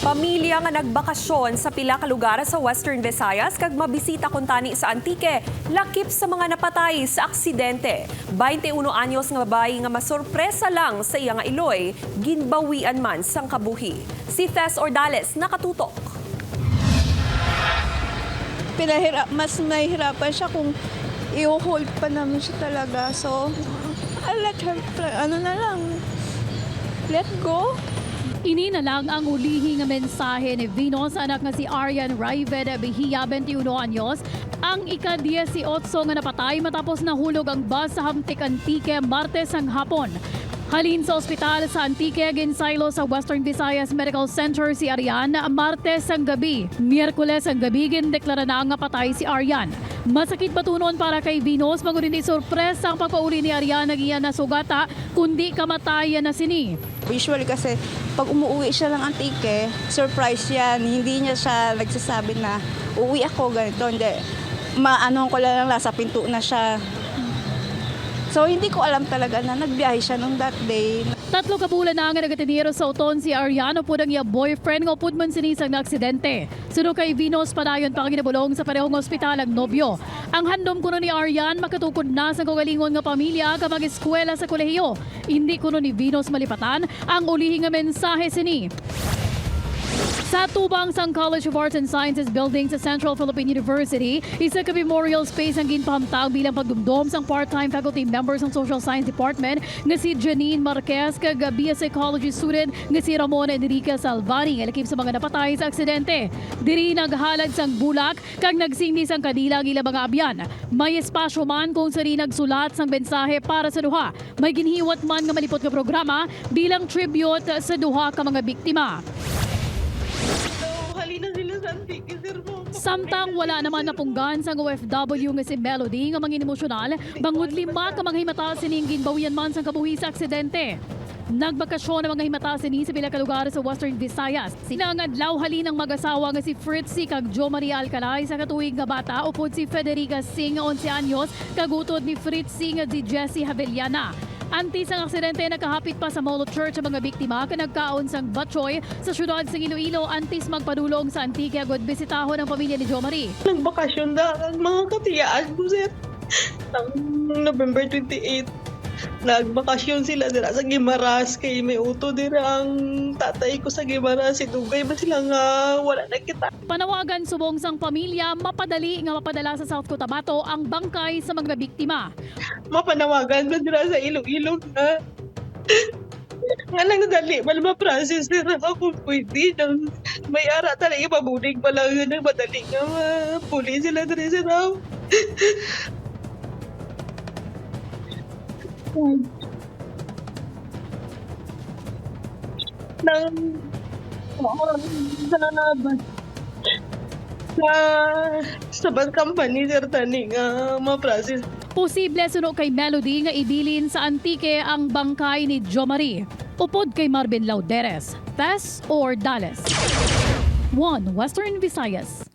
Pamilya nga nagbakasyon sa pila ka lugar sa Western Visayas kag mabisita kun tani sa Antique, lakip sa mga napatay sa aksidente. 21 anyos nga babae nga masurpresa lang sa iya nga iloy, ginbawian man sang kabuhi. Si Tess Ordales nakatutok. pinahirap, mas mahirapan siya kung i-hold pa namin siya talaga. So, I'll let her, ano na lang, let go. Ini na lang ang ulihi nga mensahe ni Vino anak nga si Arian Raived Behia, 21 anyos. Ang ika-18 nga napatay matapos nahulog ang bus sa Hamtik Antique Martes ang hapon. Halin sa ospital sa Antique Ginsilo sa Western Visayas Medical Center si Arian Martes ang gabi. Miyerkules ang gabi gindeklara na nga patay si Arian. Masakit batunon para kay Vinos magunin di sorpresa ang pagpauli ni Arian nagiya na sugata kundi kamatayan na sini. Usually kasi, pag umuwi siya ng antike, surprise yan. Hindi niya siya nagsasabi na, uwi ako, ganito. Hindi. Maano ko lang nasa pinto na siya. So, hindi ko alam talaga na nagbiyahe siya nung that day. Tatlo ka bulan na nga nagatiniro sa uton si Ariano po ang iya boyfriend nga upod man sinisang na aksidente. Suno kay Vinos padayon pa sa parehong ospital ang nobyo. Ang handom kuno ni Arian makatukod na sa kagalingon nga pamilya ka mag-eskwela sa kolehiyo. Hindi kuno ni Vinos malipatan ang ulihi nga mensahe sini. Sa tubang sang College of Arts and Sciences building sa Central Philippine University, isa ka memorial space ang ginpahamtang bilang pagdumdom sang part-time faculty members ng Social Science Department nga si Janine Marquez kag BS Psychology student nga si Ramon Enrique Salvani nga lakip sa mga napatay sa aksidente. Diri naghalad sang bulak kag nagsingni sang kadilang ila mga abyan. May espasyo man kung sari nagsulat sang mensahe para sa duha. May ginhiwat man nga malipot nga programa bilang tribute sa duha ka mga biktima. Samtang wala naman napunggan sa OFW nga si Melody nga mangin emosyonal, bangod lima ka mga himata sining ginbawian man sa kabuhi sa aksidente. Nagbakasyon ang mga himata sini sa pila ka lugar sa Western Visayas. Sinangadlaw halin ng mag-asawa nga si Fritzy kag Jo Maria Alcalay sa katuig nga bata upod si Federica Singh nga 11 anyos kagutod ni Fritzy nga si Jessie Havellana. Antis ang aksidente nakahapit pa sa Molo Church ang mga biktima ka nagkaon sang Batchoy sa syudad sa Iloilo antis magpadulong sa Antigua agad bisitahon ang pamilya ni Jo Marie. Nagbakasyon na ang mga katiyaan. Ng November 28, nagbakasyon sila dira sa Gimaras kay may uto dira ang tatay ko sa Gimaras sidugay ba sila nga wala na kita. Panawagan subong sang pamilya mapadali nga mapadala sa South Cotabato ang bangkay sa mga biktima. mapanawagan ba dira sa Iloilo na nga. Lang dali mal ma-process sir ako pwede nang may ara talaga ipabunig pa lang yun madali nga puli sila diri sa raw nang oo, sa sa sa bad company sir tani nga ma-process Posible suno kay Melody nga ibilin sa Antique ang bangkay ni Jo Marie. Upod kay Marvin Lauderes, Tess or Dallas. 1 Western Visayas.